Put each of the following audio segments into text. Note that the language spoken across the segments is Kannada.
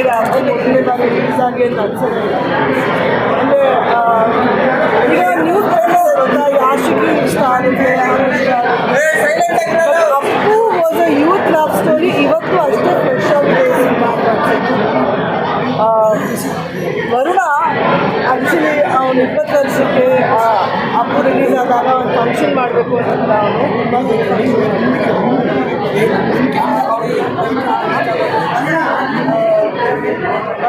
ಅಂತ ಅನ್ಸುತ್ತೆ. ಅಂದರೆ ಈಗ ನ್ಯೂಸ್ ಗೊತ್ತಾ? ಯಾಶಿಗೆ ಇಷ್ಟ ಆಗುತ್ತೆ ಆಗಿದೆ Appu was a youth love story ಇವತ್ತು ಅಷ್ಟೇ ಫ್ರೆಶ್ ಆಗಿದೆ ವರುಣ ಆ್ಯಕ್ಚುಲಿ ಅವನು ಇಪ್ಪತ್ತು ವರ್ಷಕ್ಕೆ ಅಪ್ಪು ರಿಲೀಸ್ ಆದಾಗ ಒಂದು ಫಂಕ್ಷನ್ ಮಾಡಬೇಕು ಅಂತ ಅವನು ಬಟ್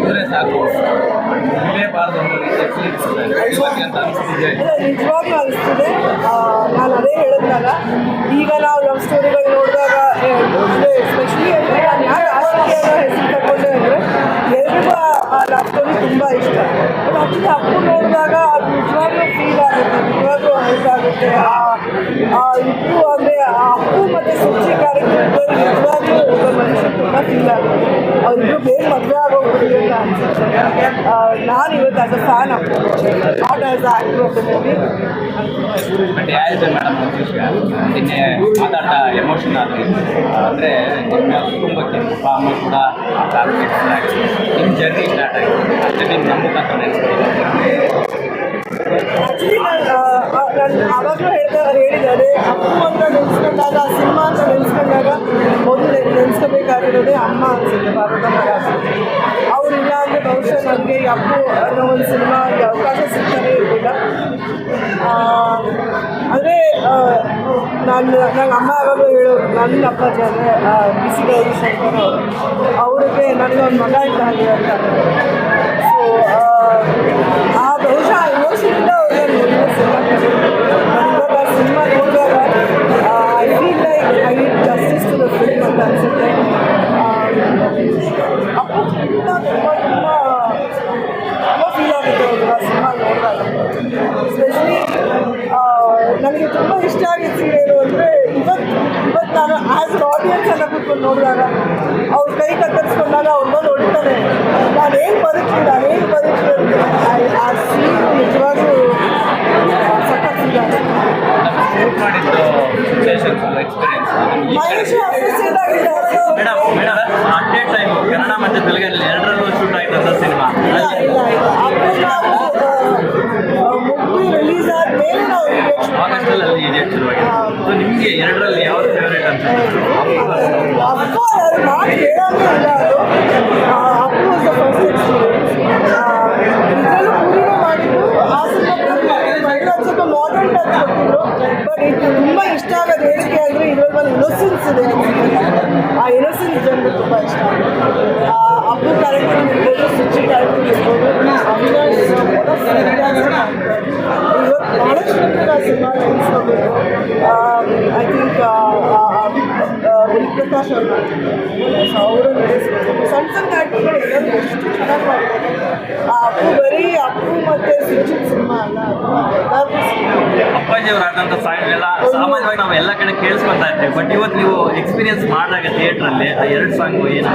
ಇದ್ರೆ ಸಾಕು. ಅನಿಸ್ತಿದೆ. ನಿಜವಾಗ್ಲೂ ನಾನು ಅದೇ ಹೇಳಿದ್ನಲ್ಲ ಈಗ ನಾವು ಲವ್ ಸ್ಟೋರಿಗಳು ನೋಡಿದಾಗ ಎಸ್ಪೆಷಲಿ ಅಂದರೆ ನಾನು ಯಾಕೆ ಆಸ್ಟ್ರೇಲಿಯಾ ಹೆಸರು ತಗೊಂಡೆ ಅಂದರೆ ಎಲ್ರಿಗೂ ಆ ಲವ್ ಸ್ಟೋರಿ ತುಂಬ ಇಷ್ಟ. ಆ್ಯಕ್ಚುಲಿ ಅಪ್ಪು ನೋಡಿದಾಗ ಅದು ನಿಜವಾಗ್ಲೂ ಫೀಲ್ ಆಗುತ್ತೆ, ನಿಜವಾಗ್ಲೂ ಅನಿಸಾಗುತ್ತೆ ಆ ನಾನು ಇವತ್ತು as a fan Appu not as a actor of the movie but madam ನಿನ್ನೆ ಮಾತಾಡ್ತಾ ಎಮೋಷನ್ ಆದ್ರಿ ಅಂದರೆ ನಿಮ್ಮ ಕುಟುಂಬಕ್ಕೆ ಅಪ್ಪ ಅಮ್ಮ ಕೂಡ ಫ್ಯಾಮಿಲಿ ನಿಮ್ಮ ಜರ್ನಿ ಸ್ಟಾರ್ಟ್ ಆಗಿದೆ. ಆ ನಮ್ಮ ಮುಖಾಂತರ ಆ್ಯಕ್ಚುಲಿ ನಾನು ಯಾವಾಗಲೂ ಆವಾಗಲೂ ಹೇಳ್ತಾ ಹೇಳಿದ್ದಾರೆ ಅಪ್ಪು ಅಂತ ನೆನೆಸ್ಕೊಂಡಾಗ ಸಿನಿಮಾ ಅಂತ ನೆನೆಸ್ಕೊಂಡಾಗ ಮೊದಲು ನೆನೆಸ್ಕೋಬೇಕಾಗಿರೋದೇ ಅಮ್ಮ ಅನಿಸುತ್ತೆ ಅಂದರೆ ನನಗೆ ಈ ಅನ್ನೋ ಒಂದು ಸಿನಿಮಾಗೆ ಅವಕಾಶ ಸಿಗ್ತಾನೆ ಇರಲಿಲ್ಲ. ಅಂದರೆ ನಾನು, ನನ್ನ ಅಮ್ಮ ಯಾವಾಗಲೂ ಹೇಳೋರು, ನನ್ನ ಅಪ್ಪಾಜಿ ಅಂದರೆ ಬಿ ಸಿ ಗೌರಿ ಶಂಕರ್ ಅವರು. ಅವ್ರಿಗೆ ನನಗೆ ಒಂದು ಮಗ ಇದ್ದಾಗೆ ಅಂತ. ಸೊ ತುಂಬ ಇಷ್ಟ ಆಗಿದ್ದ ಸೀರೆ ಏನು ಅಂದರೆ ಇವತ್ತು ಇವತ್ತು ನಾನು ಆ್ಯಸ್ ಆಡಿಯನ್ಸ್ ಅನ್ನ ಕೂತ್ಕೊಂಡು ನೋಡಿದಾಗ ಅವ್ರ ಕೈ ಕತ್ತರಿಸ್ಕೊಂಡಾಗ ಅವ್ರನ್ನ ನಾನು ಏನು ಬದುಕಿ ಏನು ಬದುಕಿ ಅಂತ ಆ- ಸೀನ್ ನಿಜವಾಗ್ಲೂ ಸಖತ್ ಫೀಲ್ ಅಂತ ಕೊಟ್ಟಿದ್ರು ಬಟ್ ಇದು ತುಂಬ ಇಷ್ಟ ಆಗೋದು ಏನಕ್ಕೆ ಅಂದರೆ ಇದರಲ್ಲಿ ಒಂದು ಇನ್ನೋಸೆನ್ಸ್ ಇದೆ ಆ ಇನ್ನೋಸೆನ್ಸ್ ಜನರು ತುಂಬ ಇಷ್ಟ ಆಗುತ್ತೆ ಆ, ಅಪ್ಪು ಕ್ಯಾರೆಕ್ಟರ್ ಇರ್ಬೋದು ಸುಚಿ ಕ್ಯಾರೆಕ್ಟರ್ ಇರ್ಬೋದು ಅವಿನಾಶ್ ಇವತ್ತು ಭಾಳಷ್ಟು ಜನರಿಗೆ ಆ ಸಿನಿಮಾ ನೆನೆಸ್ಕೋಬೇಕು ಪ್ರಕಾಶ್ ಅವ್ರು ಅವರು ಸಣ್ಣ ಸಣ್ಣ ಆ್ಯಕ್ಟ್ಗಳು ಎಲ್ಲರೂ ಎಷ್ಟು ಚೆನ್ನಾಗಿ ಮಾಡಿದ್ದಾರೆ ಆ ಅಪ್ಪು ಬರೀ ಅಪ್ಪು ಮತ್ತು ಸುಚಿತ್ ಸಿನಿಮಾ ಅಲ್ಲ, ಅದು ಎಲ್ಲರಿಗೂ ಸಿನಿಮಾ. ಅಪ್ಪಾಜಿ ಅವ್ರು ಆದಂಥ ಸಾಂಗ್ ಎಲ್ಲ ಸಾಮಾನ್ಯವಾಗಿ ನಾವು ಎಲ್ಲ ಕಡೆ ಕೇಳಿಸ್ಕೊತಾ ಬಟ್ ಇವತ್ತು ನೀವು ಎಕ್ಸ್ಪೀರಿಯನ್ಸ್ ಮಾಡಿದಾಗ ಥಿಯೇಟ್ರಲ್ಲಿ ಆ ಎರಡು ಸಾಂಗು ಏನು?